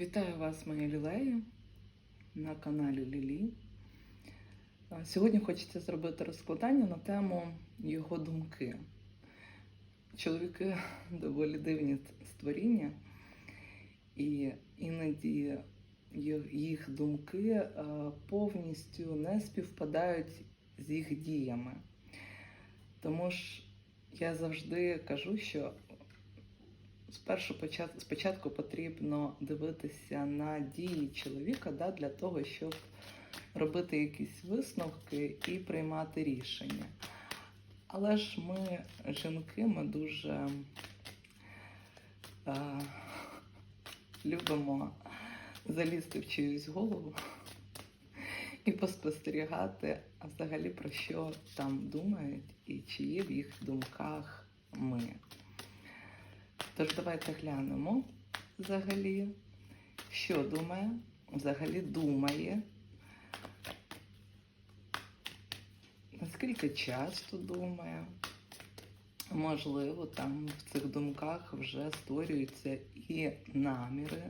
Вітаю вас, мої лілеї, на каналі Лілі. Сьогодні хочеться зробити розкладання на тему його думки. Чоловіки доволі дивні створіння, і іноді їх- думки повністю не співпадають з їх діями. Тому ж я завжди кажу, що спершу спочатку потрібно дивитися на дії чоловіка да, для того, щоб робити якісь висновки і приймати рішення. Але ж ми, жінки, ми дуже е, любимо залізти в чиюсь голову і поспостерігати, а взагалі про що там думають і чи є в їх думках ми. Тож давайте глянемо взагалі, що думає, взагалі думає, наскільки часто думає. Можливо, там в цих думках вже створюються і наміри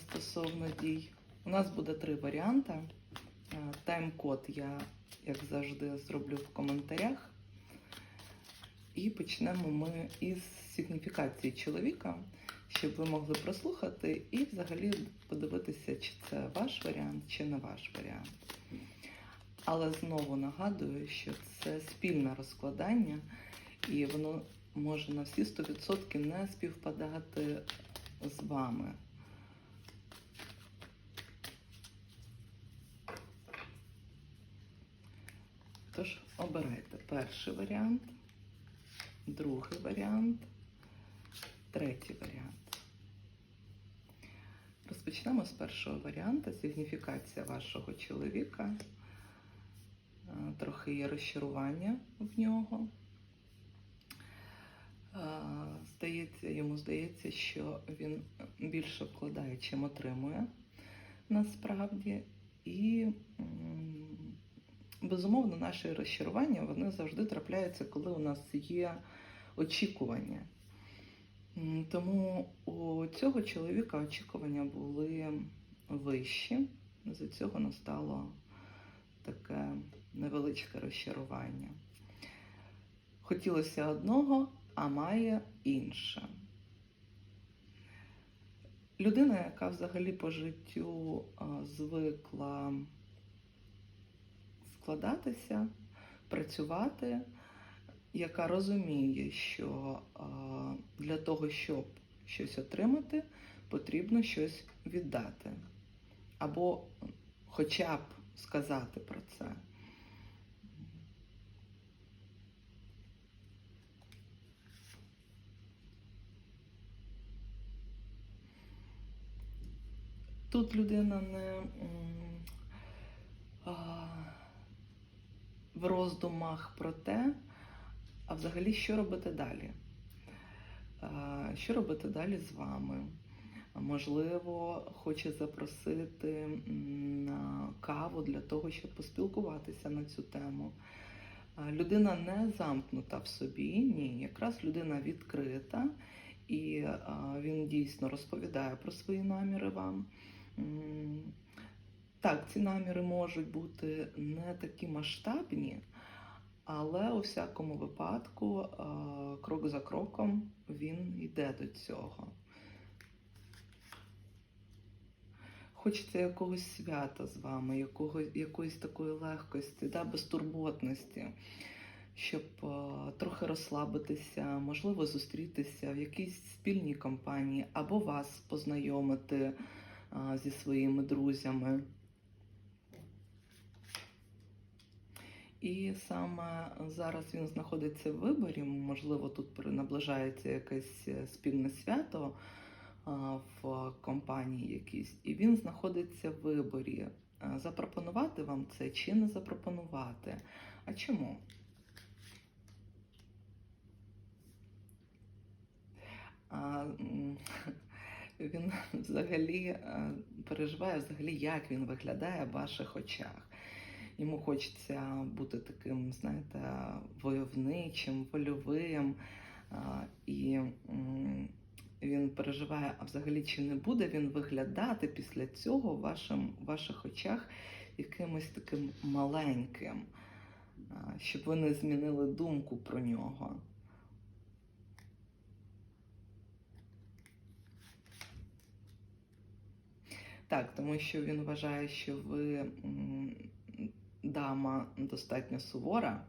стосовно дій. У нас буде три варіанти. Тайм-код я, як завжди, зроблю в коментарях. І почнемо ми із сигніфікації чоловіка, щоб ви могли прослухати і взагалі подивитися, чи це ваш варіант, чи не ваш варіант. Але знову нагадую, що це спільне розкладання, і воно може на всі 100% не співпадати з вами. Тож обирайте перший варіант другий варіант, третій варіант. Розпочнемо з першого варіанту сигніфікація вашого чоловіка. Е, Трохи є розчарування в нього. Е, Здається, йому здається, що він більше вкладає, чим отримує насправді. І безумовно, наші розчарування вони завжди трапляються, коли у нас є очікування. Тому у цього чоловіка очікування були вищі. З цього настало таке невеличке розчарування. Хотілося одного, а має інше. Людина, яка взагалі по життю звикла вкладатися, працювати, яка розуміє, що для того, щоб щось отримати, потрібно щось віддати. Або хоча б сказати про це. Тут людина не м, а, в роздумах про те, а взагалі, що робити далі? Що робити далі з вами? Можливо, хоче запросити на каву для того, щоб поспілкуватися на цю тему. Людина не замкнута в собі, ні, якраз людина відкрита, і він дійсно розповідає про свої наміри вам. Так, ці наміри можуть бути не такі масштабні, але у всякому випадку, е, крок за кроком, він йде до цього. Хочеться якогось свята з вами, якого, якоїсь такої легкості, да, безтурботності, щоб е, трохи розслабитися, можливо, зустрітися в якійсь спільній компанії або вас познайомити е, зі своїми друзями. І саме зараз він знаходиться в виборі. Можливо, тут наближається якесь е, спільне свято в компанії якійсь, і він знаходиться в виборі. Запропонувати вам це чи не запропонувати. А чому? А, він взагалі е, переживає, взагалі, як він виглядає в ваших очах. Йому хочеться бути таким, знаєте, войовничим, вольовим. І він переживає, а взагалі чи не буде він виглядати після цього в вашим, в ваших очах якимось таким маленьким, щоб ви не змінили думку про нього. Так, тому що він вважає, що ви дама достатньо сувора,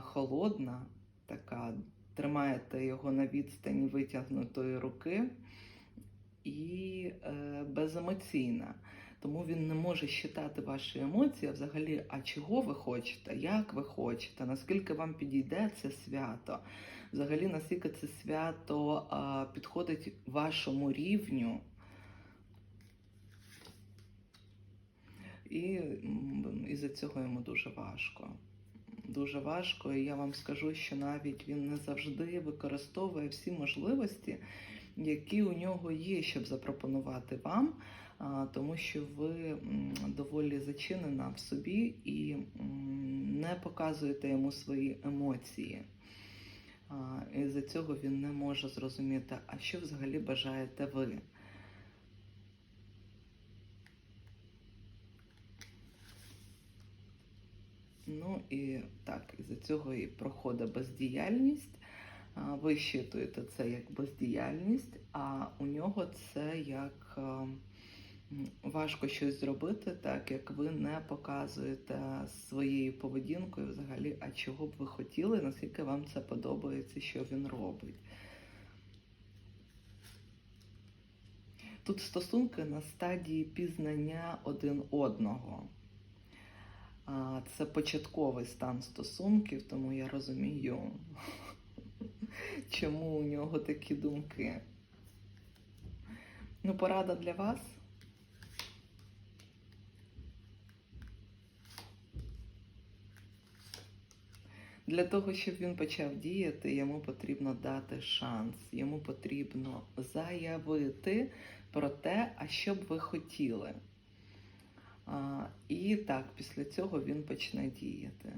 холодна, така, тримаєте його на відстані витягнутої руки і е, беземоційна. Тому він не може считати ваші емоції, а взагалі, а чого ви хочете, як ви хочете, наскільки вам підійде це свято, взагалі, наскільки це свято а, підходить вашому рівню. І із-за цього йому дуже важко. Дуже важко, і я вам скажу, що навіть він не завжди використовує всі можливості, які у нього є, щоб запропонувати вам, тому що ви доволі зачинена в собі і не показуєте йому свої емоції. І з-за цього він не може зрозуміти, а що взагалі бажаєте ви. Ну і так, із-за цього і проходить бездіяльність. Ви щитуєте це як бездіяльність, а у нього це як важко щось зробити, так як ви не показуєте своєю поведінкою взагалі, а чого б ви хотіли, наскільки вам це подобається, що він робить. Тут стосунки на стадії пізнання один одного. Це початковий стан стосунків, тому я розумію, чому у нього такі думки. Ну, порада для вас. Для того, щоб він почав діяти, йому потрібно дати шанс. Йому потрібно заявити про те, а що б ви хотіли. І так, після цього він почне діяти.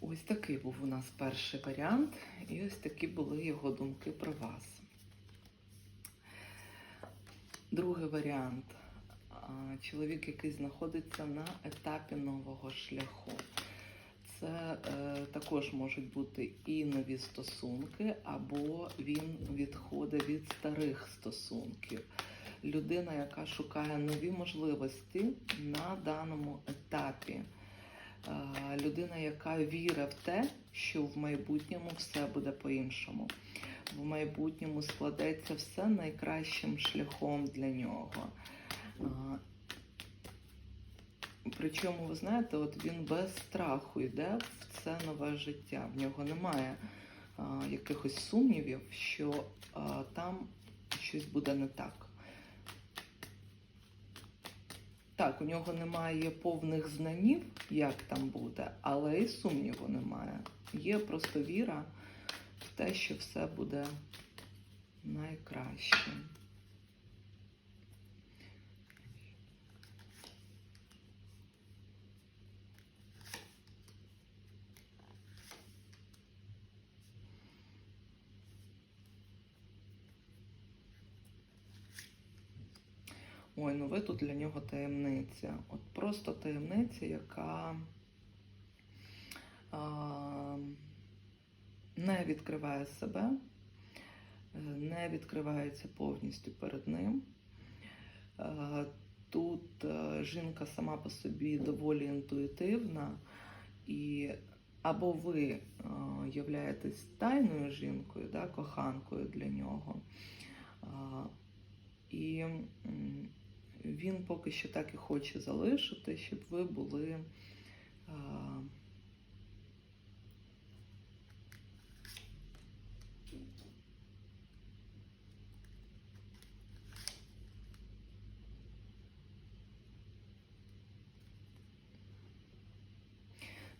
Ось такий був у нас перший варіант, і ось такі були його думки про вас. Другий варіант. Чоловік, який знаходиться на етапі нового шляху. Це е, також можуть бути і нові стосунки, або він відходить від старих стосунків людина, яка шукає нові можливості на даному етапі. Е, Людина, яка вірить в те, що в майбутньому все буде по-іншому. В майбутньому складеться все найкращим шляхом для нього. Е, Причому, ви знаєте, от він без страху йде в це нове життя. В нього немає а, якихось сумнівів, що там щось буде не так. Так, у нього немає повних знанів, як там буде, але і сумніву немає. Є просто віра в те, що все буде найкраще. Ой, ну ви тут для нього таємниця. От просто таємниця, яка а, не відкриває себе, не відкривається повністю перед ним. Е, Тут е, жінка сама по собі доволі інтуїтивна, і або ви е, являєтесь тайною жінкою, да, коханкою для нього. А, І він поки що так і хоче залишити, щоб ви були. а,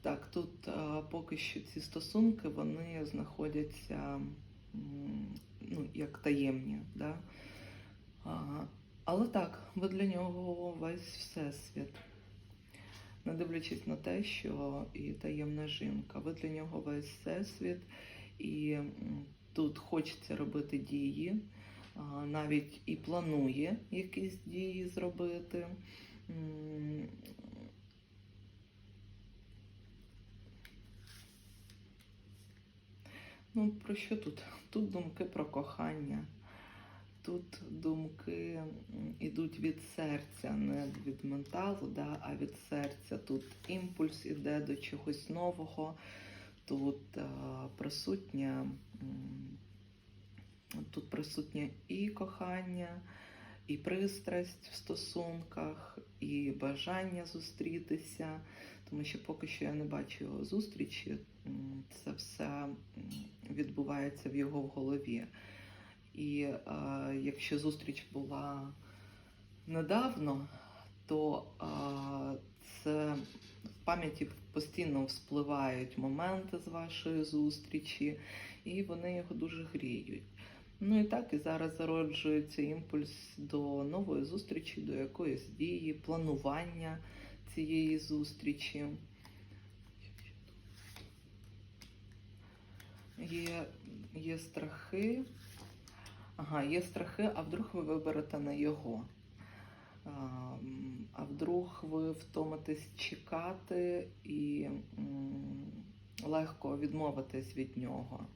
Так, тут а, поки що ці стосунки вони знаходяться ну, як таємні. Да? А, але так, ви для нього весь всесвіт. Не дивлячись на те, що і таємна жінка, ви для нього весь всесвіт, і тут хочеться робити дії, навіть і планує якісь дії зробити. Ну, про що тут? Тут думки про кохання. Тут думки м, ідуть від серця, не від менталу, да, а від серця. Тут імпульс іде до чогось нового, тут а, присутня, тут присутнє і кохання, і пристрасть в стосунках, і бажання зустрітися, тому що поки що я не бачу його зустрічі, це все відбувається в його голові. І е, якщо зустріч була недавно, то е, це в пам'яті постійно вспливають моменти з вашої зустрічі, і вони його дуже гріють. Ну і так, і зараз зароджується імпульс до нової зустрічі, до якоїсь дії, планування цієї зустрічі. Є, є страхи. Ага, є страхи, а вдруг ви виберете не його. А, вдруг ви втомитесь чекати і легко відмовитись від нього.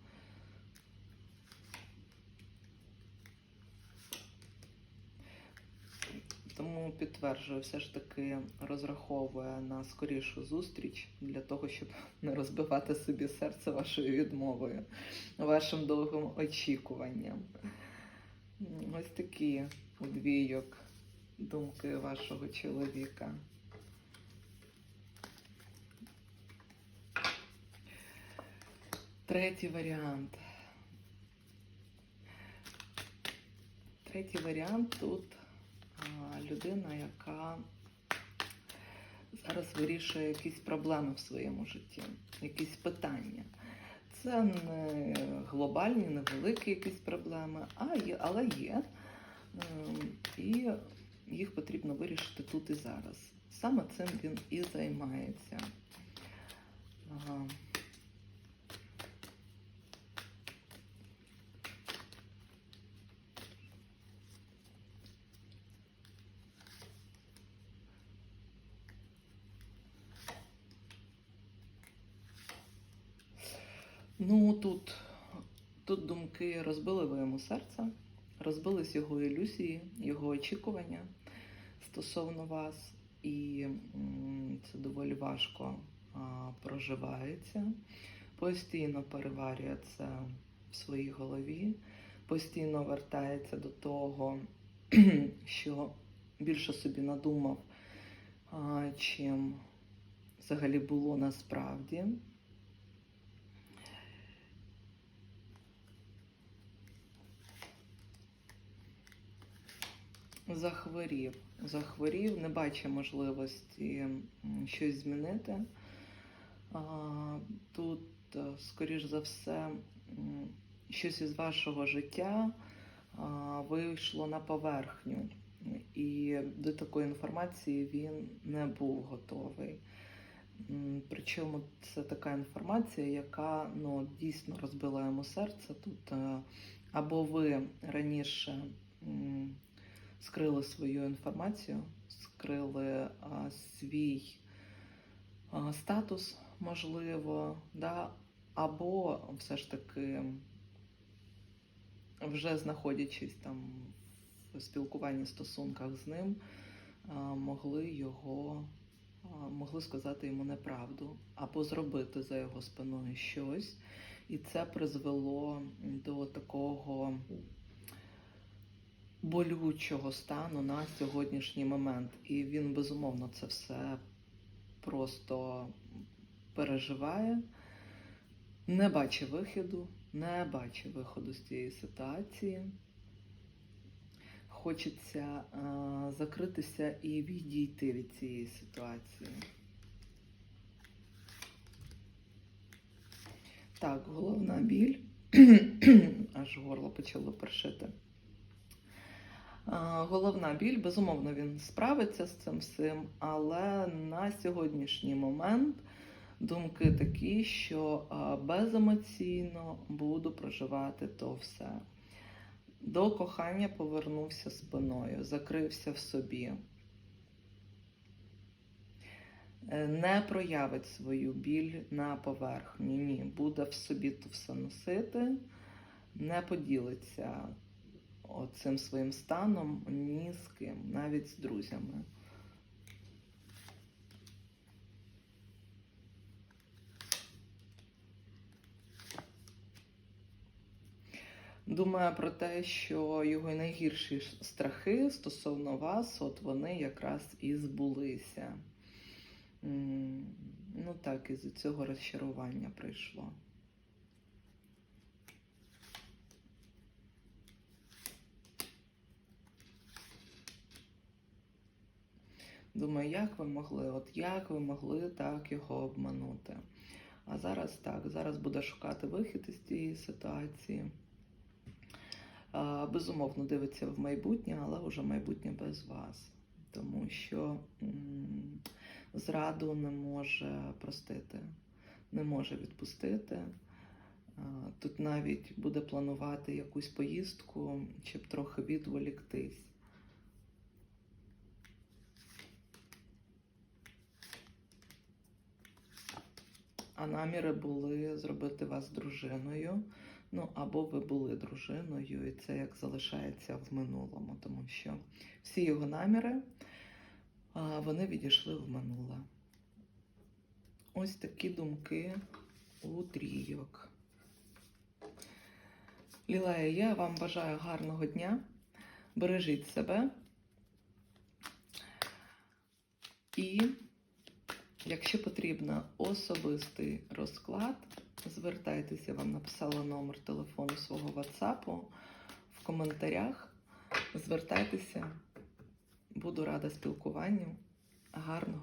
Тому підтверджую, все ж таки розраховує на скорішу зустріч для того, щоб не розбивати собі серце вашою відмовою, вашим довгим очікуванням. Ось такі удвійок думки вашого чоловіка. Третій варіант. Третій варіант тут людина, яка зараз вирішує якісь проблеми в своєму житті, якісь питання. Це не глобальні, не великі якісь проблеми, а є, але є. Ем, І їх потрібно вирішити тут і зараз. Саме цим він і займається. Ага. Ну тут, тут думки розбили ви йому серце, розбились його ілюзії, його очікування стосовно вас, і це доволі важко проживається. Постійно переварює це в своїй голові, постійно вертається до того, що більше собі надумав, чим взагалі було насправді. Захворів, захворів, не бачить можливості щось змінити. Тут, е, скоріш за все, щось із вашого життя вийшло на поверхню, і до такої інформації він не був готовий. Причому це така інформація, яка ну, дійсно розбила йому серце. Тут е, або ви раніше скрили свою інформацію, скрили а, свій а, статус, можливо, да? або все ж таки, вже знаходячись там в спілкуванні, стосунках з ним, а, могли його, могли сказати йому неправду, або зробити за його спиною щось. І це призвело до такого болючого стану на сьогоднішній момент. І він безумовно це все просто переживає, не бачить виходу, не бачить виходу з цієї ситуації. Хочеться е, закритися і відійти від цієї ситуації. Так, головна біль. Аж горло почало першити. Головна біль, безумовно, він справиться з цим всім, але на сьогоднішній момент думки такі, що беземоційно буду проживати то все. До кохання повернувся спиною, закрився в собі. Е, Не проявить свою біль на поверхні. Ні, буде в собі то все носити, не поділиться оцим своїм станом ні з ким, навіть з друзями. Думає про те, що його найгірші страхи стосовно вас, от вони якраз і збулися. Ну так, із цього розчарування прийшло. Думаю, як ви могли, от як ви могли так його обманути? А зараз так, зараз буде шукати вихід із цієї ситуації. Безумовно, дивиться в майбутнє, але вже майбутнє без вас. Тому що зраду не може простити, не може відпустити. Тут навіть буде планувати якусь поїздку, щоб трохи відволіктись. А наміри були зробити вас дружиною. Ну, або ви були дружиною, і це як залишається в минулому, тому що всі його наміри вони відійшли в минуле. Ось такі думки у трійок. Лілея, я вам бажаю гарного дня. Бережіть себе. І Якщо потрібно особистий розклад, звертайтеся, я вам написала номер телефону свого WhatsApp в коментарях. Звертайтеся, буду рада спілкуванню. Гарно.